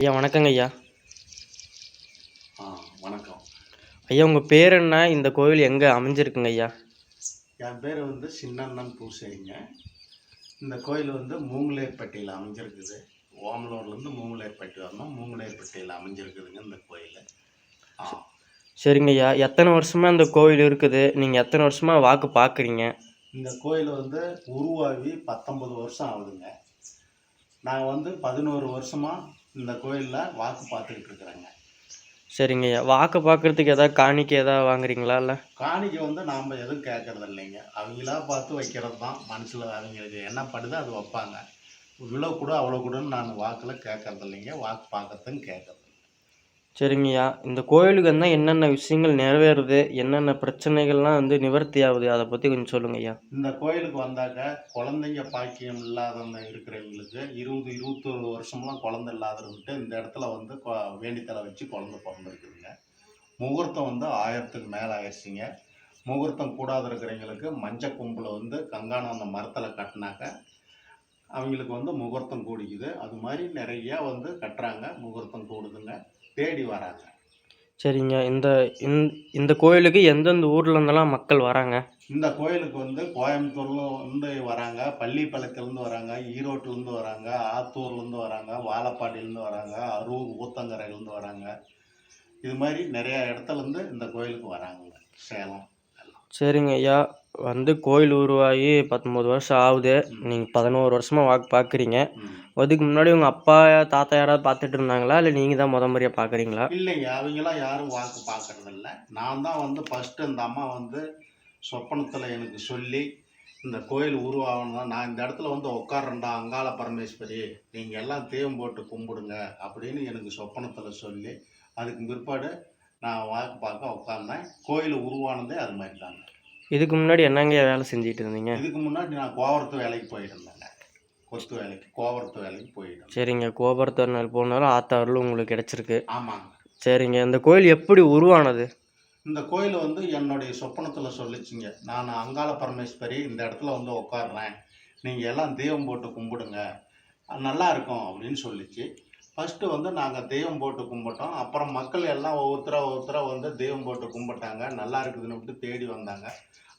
ஐயா வணக்கங்க ஐயா. ஆ வணக்கம். ஐயா உங்கள் பேர் என்ன? இந்த கோவில் எங்கே அமைஞ்சிருக்குங்க ஐயா? என் பேர் வந்து சின்னண்ணன் பூசைங்க இந்த கோயில் வந்து மூங்கலேர்பட்டியில் அமைஞ்சிருக்குது. ஓமலூர்லேருந்து மூங்கலேர்பட்டி வரணும். மூங்கலேர்பட்டியில் அமைஞ்சிருக்குதுங்க இந்த கோயில். ஆ. சரிங்க ஐயா. எத்தனை வருஷமாக இந்த கோவில் இருக்குது? நீங்கள் எத்தனை வருஷமாக வாக்கு பார்க்குறீங்க? இந்த கோயில் வந்து உருவாகி பத்தொன்பது வருஷம் ஆகுதுங்க. நான் வந்து பதினோரு வருஷமாக இந்த கோயிலில் வாக்கு பார்த்துக்கிட்டு இருக்கிறேங்க சரிங்க ஐயா. வாக்கு பார்க்குறதுக்கு எதாவது காணிக்கை எதாவது வாங்குறீங்களா இல்லை? காணிக்கை வந்து நாம் எதுவும் கேட்கறது இல்லைங்க. அவங்களா பார்த்து வைக்கிறது தான் மனசில் அவங்களுக்கு என்ன படுதோ அது வைப்பாங்க. இவ்வளோ கூட அவ்வளோ கூடன்னு நான் வாக்கில் கேட்கறது இல்லைங்க. வாக்கு பார்க்கறதுன்னு கேட்கறது சரிங்கய்யா. இந்த கோயிலுக்கு வந்தால் என்னென்ன விஷயங்கள் நிறைவேறுது? என்னென்ன பிரச்சனைகள்லாம் வந்து நிவர்த்தி ஆகுது? அதை பற்றி கொஞ்சம் சொல்லுங்கய்யா. இந்த கோயிலுக்கு வந்தாக்க குழந்தைங்க பாக்கியம் இல்லாதவங்க இருக்கிறவங்களுக்கு இருபது இருபத்தொரு வருஷம்லாம் குழந்தை இல்லாதவங்கிட்ட இந்த இடத்துல வந்து வேண்டித்தலை வச்சு குழந்தை பிறந்திருக்குதுங்க. முகூர்த்தம் வந்து ஆயிரத்துக்கு மேலே ஆயிடுச்சுங்க. முகூர்த்தம் கூடாது இருக்கிறவங்களுக்கு மஞ்சள் கொம்பில் வந்து கங்காணம் அந்த மரத்தில் கட்டினாக்க அவங்களுக்கு வந்து முகூர்த்தம் கூடிக்குது. அது மாதிரி நிறையா வந்து கட்டுறாங்க. முகூர்த்தம் கூடுதுங்க. தேடி வராங்க. சரிங்க. இந்த இந்த- கோயிலுக்கு எந்தெந்த ஊர்ல இருந்தெல்லாம் மக்கள் வராங்க? இந்த கோயிலுக்கு வந்து கோயம்புத்தூர்ல இருந்து வராங்க. பள்ளிப்பாளையத்துலேருந்து வராங்க. ஈரோட்டிலேருந்து வராங்க. ஆத்தூர்லேருந்து வராங்க. வாழப்பாடியிலேருந்து வராங்க. அரூர் ஊத்தங்கரையிலேருந்து வராங்க. இது மாதிரி நிறைய இடத்துலேருந்து இந்த கோயிலுக்கு வராங்க. சேலம் சரிங்க ஐயா. வந்து கோயில் உருவாகி பத்தொம்பது வருஷம் ஆகுது. நீங்கள் பதினோரு வருஷமாக வாக்கு பார்க்குறீங்க. அதுக்கு முன்னாடி உங்கள் அப்பா தாத்தா யாராவது பார்த்துட்டு இருந்தாங்களா? இல்லை நீங்கள் தான் முத முறையாக பார்க்குறீங்களா இல்லைங்க. அவங்களாம் யாரும் வாக்கு பார்க்கறது இல்ல நான் தான் வந்து ஃபஸ்ட்டு இந்த அம்மா வந்து சொப்பனத்தில் எனக்கு சொல்லி இந்த கோயில் உருவாகணும் நான் இந்த இடத்துல வந்து உட்காரண்டா அங்காள பரமேஸ்வரி நீங்கள் எல்லாம் தெய்வம் போட்டு கும்பிடுங்க அப்படின்னு எனக்கு சொப்பனத்தில் சொல்லி அதுக்கு பிற்பாடு நான் வாக்கு பார்க்க உட்காந்தேன் கோயில் உருவானதே அது மாதிரி தாங்க. இதுக்கு முன்னாடி என்னங்க வேலை செஞ்சுட்டு இருந்தீங்க? இதுக்கு முன்னாடி நான் கோவரத்து வேலைக்கு போயிட்டு இருந்தேங்க கொத்து வேலைக்கு கோவரத்து வேலைக்கு இருந்தேன் சரிங்க கோபுரத்தோர் போனாலும் ஆத்தாரில் உங்களுக்கு கிடச்சிருக்கு. ஆமாங்க. சரிங்க இந்த கோயில் எப்படி உருவானது? இந்த கோயில் வந்து என்னுடைய சொப்பனத்தில் சொல்லிச்சுங்க. நான் அங்காள பரமேஸ்வரி இந்த இடத்துல வந்து உட்காடுறேன் நீங்கள் எல்லாம் தெய்வம் போட்டு கும்பிடுங்க. நல்லா இருக்கும் அப்படின்னு சொல்லிச்சு. ஃபஸ்ட்டு வந்து நாங்கள் தெய்வம் போட்டு கும்பிட்டோம். அப்புறம் மக்கள் எல்லாம் ஒவ்வொருத்தராக ஒவ்வொருத்தராக வந்து தெய்வம் போட்டு கும்பிட்டாங்க. நல்லா இருக்குதுன்னு விட்டு தேடி வந்தாங்க.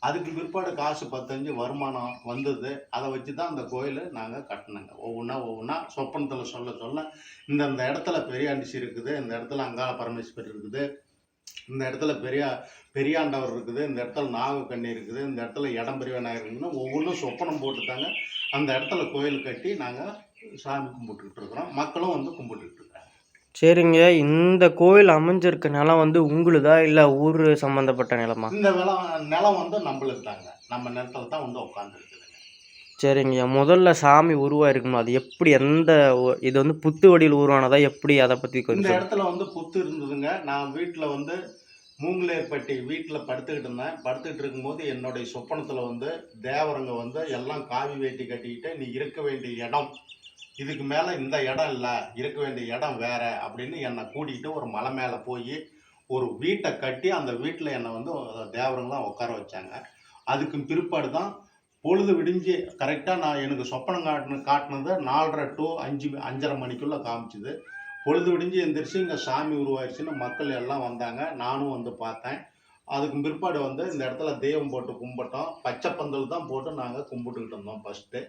அதுக்கு பிற்பாடு காசு பத்தஞ்சு வருமானம் வந்தது. அதை வச்சு தான் அந்த கோயிலை நாங்கள் கட்டினோங்க. ஒவ்வொன்றா ஒவ்வொன்றா சொப்பனத்தில் சொல்ல சொல்ல இந்தந்த இடத்துல பெரியாண்டிசி இருக்குது இந்த இடத்துல அங்காள பரமேஸ்வரி இருக்குது இந்த இடத்துல பெரிய பெரியாண்டவர் இருக்குது இந்த இடத்துல நாகக்கண்ணி இருக்குது இந்த இடத்துல இடம் நாயகர்னு ஒவ்வொன்றும் சொப்பனம் போட்டுட்டாங்க அந்த இடத்துல கோயில் கட்டி நாங்கள் சாமி கும்பிட்டுக்கிட்டு இருக்கிறோம். மக்களும் வந்து கும்பிட்டுக்கிட்டு சரிங்க. இந்த கோயில் அமைஞ்சிருக்க நிலம் வந்து உங்களுதா? இல்லை ஊர் சம்மந்தப்பட்ட நிலமா? இந்த நிலம் நிலம் வந்து நம்மளுக்கு தாங்க நம்ம நிலத்துல தான் வந்து உட்காந்துருக்குதுங்க சரிங்க. முதல்ல சாமி உருவாயிருக்கணும் அது எப்படி எந்த ஒ- இது வந்து புத்து வடிவில் உருவானதா? எப்படி அதை பற்றி இந்த கொஞ்சம் இடத்துல வந்து புத்து இருந்ததுங்க. நான் வீட்டில் வந்து மூங்கிலேற்பட்டி வீட்டில் படுத்துக்கிட்டு இருந்தேன். படுத்துக்கிட்டு இருக்கும்போது என்னுடைய சொப்பனத்தில் வந்து தேவரங்க வந்து எல்லாம் காவி வேட்டி கட்டிக்கிட்டு நீ இருக்க வேண்டிய இடம் இதுக்கு மேலே இந்த இடம் இல்லை இருக்க வேண்டிய இடம் வேற அப்படின்னு என்னை கூட்டிகிட்டு ஒரு மலை மேலே போய் ஒரு வீட்டை கட்டி அந்த வீட்டில் என்னை வந்து தேவரங்களாம் உட்கார வச்சாங்க. அதுக்கு பிற்பாடு தான் பொழுது விடிஞ்சு கரெக்டாக நான் எனக்கு சொப்பனம் காட்டின காட்டினது நாலரை டு அஞ்சு அஞ்சரை மணிக்குள்ளே காமிச்சுது. பொழுது விடிஞ்சு எந்திரிச்சு இங்கே சாமி உருவாயிடுச்சுன்னு மக்கள் எல்லாம் வந்தாங்க. நானும் வந்து பார்த்தேன். அதுக்கு பிற்பாடு வந்து இந்த இடத்துல தெய்வம் போட்டு கும்பிட்டோம். பச்சை பந்தல் தான் போட்டு நாங்கள் கும்பிட்டுக்கிட்டு இருந்தோம் ஃபஸ்ட்டு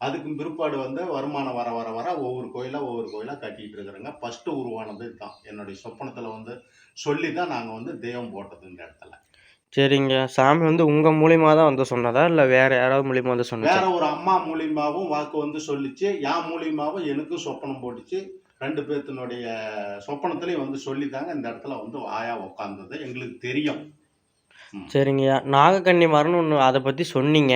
அதுக்கு பிற்பாடு வந்து வருமானம் வர வர வர ஒவ்வொரு கோயிலாக ஒவ்வொரு கோயிலாக கட்டிகிட்டு இருக்கிறேங்க. ஃபஸ்ட்டு உருவானது இதுதான். என்னுடைய சொப்பனத்தில் வந்து சொல்லி தான் நாங்கள் வந்து தெய்வம் போட்டது இந்த இடத்துல. சரிங்க. சாமி வந்து உங்கள் மூலியமாக தான் வந்து சொன்னதா? இல்லை வேற யாராவது மூலியமாக வந்து சொன்னதா வேற ஒரு அம்மா மூலியமாவும் வாக்கு வந்து சொல்லிச்சு. என் மூலியமாவும் எனக்கும் சொப்பனம் போட்டுச்சு. ரெண்டு பேர்த்தினுடைய சொப்பனத்துலேயும் வந்து சொல்லித்தாங்க இந்த இடத்துல வந்து ஆயா உட்காந்தது எங்களுக்கு தெரியும். சரிங்கய்யா. நாகக்கன்னி மரம்னு ஒன்று அதை பற்றி சொன்னீங்க.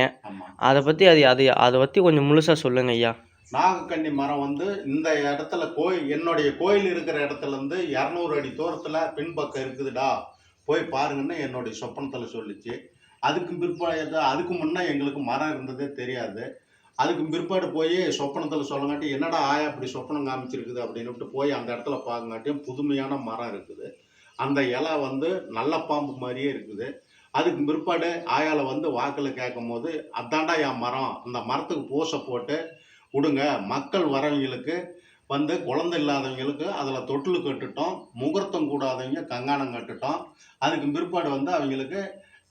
அதை பற்றி அது அது அதை பற்றி கொஞ்சம் முழுசாக சொல்லுங்க ஐயா நாகக்கன்னி மரம் வந்து இந்த இடத்துல கோயில் என்னுடைய கோயில் இருக்கிற இடத்துல இருந்து இரநூறு அடி தூரத்தில் பின்பக்கம் இருக்குதுடா. போய் பாருங்கன்னு என்னுடைய சொப்பனத்தில் சொல்லிச்சு. அதுக்கு பிற்பாடு அதுக்கு முன்னே எங்களுக்கு மரம் இருந்ததே தெரியாது. அதுக்கு பிற்பாடு போய் சொப்பனத்தில் சொல்லங்காட்டி என்னடா ஆயா அப்படி சொப்பனம் காமிச்சிருக்குது? அப்படின்னுட்டு போய் அந்த இடத்துல பார்க்கங்காட்டியும் புதுமையான மரம் இருக்குது. அந்த இலை வந்து நல்ல பாம்பு மாதிரியே இருக்குது. அதுக்கு பிற்பாடு ஆயால வந்து வாக்கில் கேட்கும் போது அதாண்டா என் மரம் அந்த மரத்துக்கு பூசை போட்டு விடுங்க மக்கள் வரவங்களுக்கு வந்து குழந்தை இல்லாதவங்களுக்கு அதில் தொட்டில் கட்டுட்டோம் முகூர்த்தம் கூடாதவங்க கங்காணம் கட்டுட்டோம். அதுக்கு பிற்பாடு வந்து அவங்களுக்கு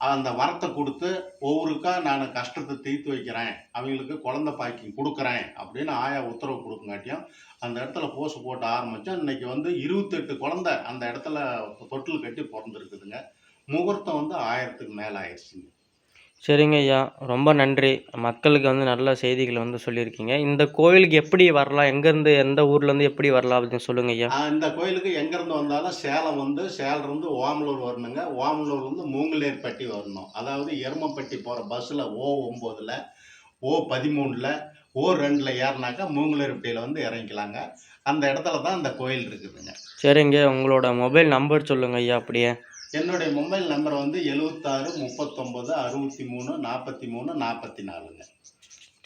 அந்த வரத்தை கொடுத்து ஒவ்வொருக்கா நான் கஷ்டத்தை தீர்த்து வைக்கிறேன் அவங்களுக்கு குழந்தை பாக்கிங் கொடுக்குறேன் அப்படின்னு ஆயா உத்தரவு கொடுக்குங்காட்டியும் அந்த இடத்துல போஸ் போட்டு ஆரம்பித்தோம் இன்னைக்கு வந்து இருபத்தெட்டு குழந்தை அந்த இடத்துல தொட்டில் கட்டி பிறந்திருக்குதுங்க. முகூர்த்தம் வந்து ஆயிரத்துக்கு மேலே ஆயிடுச்சுங்க சரிங்க ஐயா. ரொம்ப நன்றி. மக்களுக்கு வந்து நல்ல செய்திகளை வந்து சொல்லியிருக்கீங்க. இந்த கோயிலுக்கு எப்படி வரலாம்? எங்கேருந்து எந்த ஊர்லேருந்து எப்படி வரலாம் அப்படின்னு சொல்லுங்க ஐயா. இந்த கோயிலுக்கு எங்கேருந்து வந்தாலும் சேலம் வந்து சேலம்லேருந்து ஓமலூர் வரணுங்க. ஓமலூர்லேருந்து மூங்கலேர்பட்டி வரணும். அதாவது எருமப்பட்டி போகிற பஸ்ஸில் ஓ ஒம்போதில் ஓ பதிமூணில் ஓ ரெண்டில் ஏறினாக்கா மூங்கலேர்பட்டியில் வந்து இறங்கிக்கலாங்க. அந்த இடத்துல தான் இந்த கோயில் இருக்குதுங்க. சரிங்க. உங்களோட மொபைல் நம்பர் சொல்லுங்க ஐயா அப்படியே. என்னுடைய மொபைல் நம்பர் வந்து எழுவத்தாறு முப்பத்தொம்பது அறுபத்தி மூணு நாற்பத்தி மூணு நாற்பத்தி நாலுங்க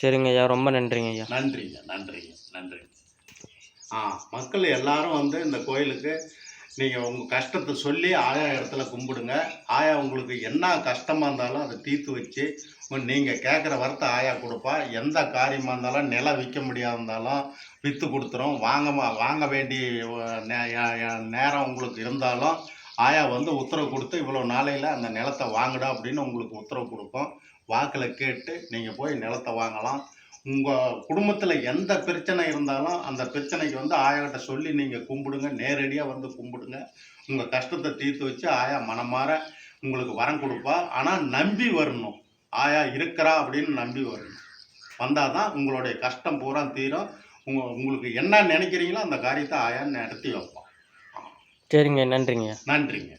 சரிங்க ஐயா ரொம்ப நன்றிங்க ஐயா. நன்றிங்க நன்றிங்க நன்றிங்க. ஆ மக்கள் எல்லாரும் வந்து இந்த கோயிலுக்கு நீங்கள் உங்கள் கஷ்டத்தை சொல்லி ஆயா இடத்துல கும்பிடுங்க. ஆயா உங்களுக்கு என்ன கஷ்டமாக இருந்தாலும் அதை தீர்த்து வச்சு நீங்கள் கேட்குற வரத்தை ஆயா கொடுப்பா. எந்த காரியமாக இருந்தாலும் நிலம் விற்க முடியாத இருந்தாலும் விற்று கொடுத்துரும். வாங்க வாங்க வேண்டிய நேரம் உங்களுக்கு இருந்தாலும் ஆயா வந்து உத்தரவு கொடுத்து இவ்வளோ நாளையில் அந்த நிலத்தை வாங்குடா அப்படின்னு உங்களுக்கு உத்தரவு கொடுப்போம். வாக்கில் கேட்டு நீங்கள் போய் நிலத்தை வாங்கலாம். உங்கள் குடும்பத்தில் எந்த பிரச்சனை இருந்தாலும் அந்த பிரச்சனைக்கு வந்து ஆயாகிட்ட சொல்லி நீங்கள் கும்பிடுங்க. நேரடியாக வந்து கும்பிடுங்க. உங்கள் கஷ்டத்தை தீர்த்து வச்சு ஆயா மனமாற உங்களுக்கு வரம் கொடுப்பா. ஆனால் நம்பி வரணும். ஆயா இருக்கிறா அப்படின்னு நம்பி வரணும். வந்தால் தான் உங்களுடைய கஷ்டம் பூரா தீரும். உங்க உங்களுக்கு என்ன நினைக்கிறீங்களோ அந்த காரியத்தை ஆயா நடத்தி வைப்போம் சரிங்க நன்றிங்க. நன்றிங்க.